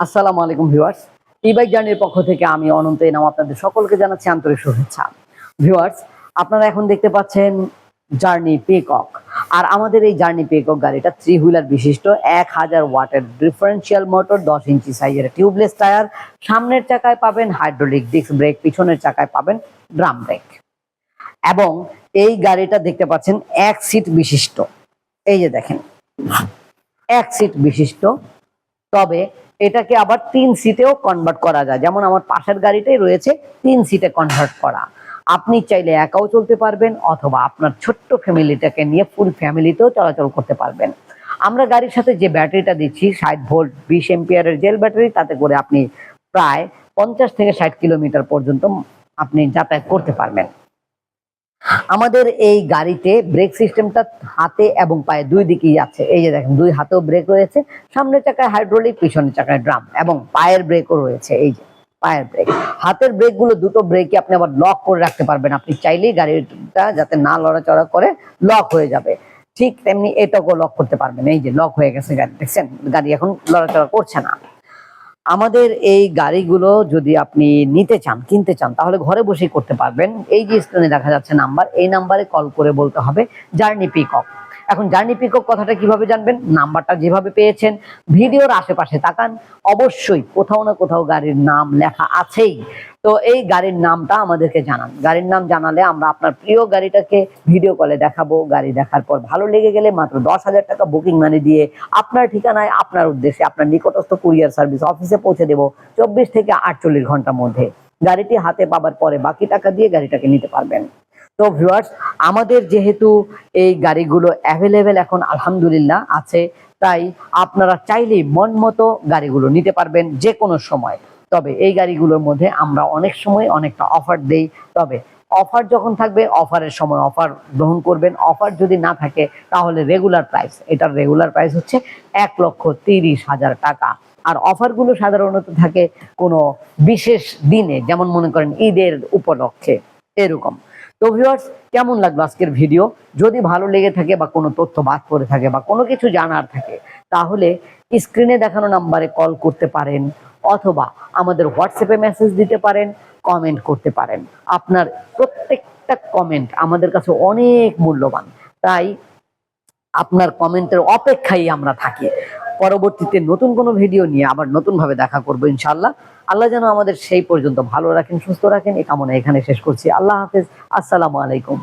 আসসালামু আলাইকুম ভিউয়ার্স। ই বাইক জার্নির পক্ষ থেকে আমি অনন্ত এনাম আপনাদের সকলকে জানাচ্ছি আন্তরিক শুভেচ্ছা। ভিউয়ার্স, আপনারা এখন দেখতে পাচ্ছেন জার্নি পেকক আর আমাদের এই জার্নি পেকক গাড়িটা থ্রি হুইলার বিশিষ্ট, এক হাজার ওয়াটের ডিফারেন্সিয়াল মোটর দশ ইঞ্চি সাইজের টিউবলেস টায়ার সামনের চাকায় পাবেন হাইড্রোলিক ডিস্ক ব্রেক পিছনের চাকায় পাবেন ড্রাম ব্রেক এবং এই গাড়িটা দেখতে পাচ্ছেন এক সিট বিশিষ্ট। এই যে দেখেন, এক সিট বিশিষ্ট। তবে এটাকে আবার তিন সিটেও কনভার্ট করা যায়। যেমন আমার পাশের গাড়িটাই রয়েছে, তিন সিটে কনভার্ট করা। আপনি চাইলে একাও চলতে পারবেন, অথবা আপনার ছোট্ট ফ্যামিলিটাকে নিয়ে ফুল ফ্যামিলিতেও চলাচল করতে পারবেন। আমরা গাড়ির সাথে যে ব্যাটারিটা দিচ্ছি, ষাট ভোল্ট, বিশ এম্পিয়ারের জেল ব্যাটারি, তাতে করে আপনি প্রায় পঞ্চাশ থেকে ষাট কিলোমিটার পর্যন্ত আপনি যাতায়াত করতে পারবেন। আমাদের এই গাড়িতে ব্রেক সিস্টেমটা হাতে এবং পায়ে দুই দিকেই আছে এই যে দেখেন, দুই হাতেও ব্রেক রয়েছে, সামনের চাকায় হাইড্রোলিক পিছনের চাকায় ড্রাম এবং পায়ের ব্রেকও রয়েছে। এই যে, পায়ের ব্রেক হাতের ব্রেকগুলো দুটো ব্রেকই আপনি আবার লক করে রাখতে পারবেন। আপনি চাইলেই গাড়িটা যাতে না লড়াচড়া করে লক হয়ে যাবে। ঠিক তেমনি এটাকেও লক করতে পারবেন। এই যে লক হয়ে গেছে গাড়ি, দেখছেন? গাড়ি এখন লড়াচড়া করছে না। আমাদের এই গাড়িগুলো যদি আপনি নিতে চান, কিনতে চান, তাহলে ঘরে বসেই করতে পারবেন। এই যে স্ক্রিনে দেখা যাচ্ছে নাম্বার এই নাম্বারে কল করে বলতে হবে। জার্নি পিকঅপ এখন জার্নি পিকঅপ কথাটা কীভাবে জানবেন? নাম্বারটা যেভাবে পেয়েছেন, ভিডিওর আশেপাশে তাকান। অবশ্যই কোথাও না কোথাও গাড়ির নাম লেখা আছেই। তো এই গাড়ির নামটা আমাদেরকে জানান। গাড়ির নাম জানালে আমরা আপনার প্রিয় গাড়িটাকে ভিডিও কলে দেখাবো। গাড়ি দেখার পর ভালো লেগে গেলে মাত্র দশ হাজার টাকা বুকিং মানি দিয়ে আপনার ঠিকানায়, আপনার উদ্দেশ্যে, আপনার নিকটস্থ কুরিয়ার সার্ভিস অফিসে পৌঁছে দেবো চব্বিশ থেকে আটচল্লিশ ঘণ্টার মধ্যে। গাড়িটি হাতে পাবার পরে বাকি টাকা দিয়ে গাড়িটাকে নিতে পারবেন। তো ভিউয়ার্স আমাদের যেহেতু এই গাড়িগুলো অ্যাভেলেবেল এখন, আলহামদুলিল্লাহ, আছে, তাই আপনারা চাইলেই মন মতো গাড়িগুলো নিতে পারবেন যে কোনো সময়। তবে এই গাড়িগুলোর মধ্যে আমরা অনেক সময় অনেকটা অফার দেই। তবে অফার যখন থাকবে অফারের সময় অফার গ্রহণ করবেন। অফার যদি না থাকে, তাহলে রেগুলার প্রাইস এটার রেগুলার প্রাইস হচ্ছে এক লক্ষ তিরিশ হাজার টাকা। আর অফারগুলো সাধারণত থাকে কোনো বিশেষ দিনে, যেমন মনে করেন ঈদের উপলক্ষে, এরকম। তো ভিউয়ার্স কেমন লাগল আজকের ভিডিও যদি ভালো লেগে থাকে বা কোনো তথ্য বাদ পড়ে থাকে বা কোনো কিছু জানার থাকে, তাহলে স্ক্রিনে দেখানো নাম্বারে কল করতে পারেন অথবা আমাদের হোয়াটসঅ্যাপে মেসেজ দিতে পারেন কমেন্ট করতে পারেন। আপনার প্রত্যেকটা কমেন্ট আমাদের কাছে অনেক মূল্যবান। তাই আপনার কমেন্টের অপেক্ষায় আমরা থাকি। পরবর্তীতে নতুন কোনো ভিডিও নিয়ে আবার নতুন ভাবে দেখা করব ইনশাল্লাহ আল্লাহ যেন আমাদের সেই পর্যন্ত ভালো রাখেন, সুস্থ রাখেন। এই কামনা এখানে শেষ করছি। আল্লাহ হাফেজ। আসসালামু আলাইকুম।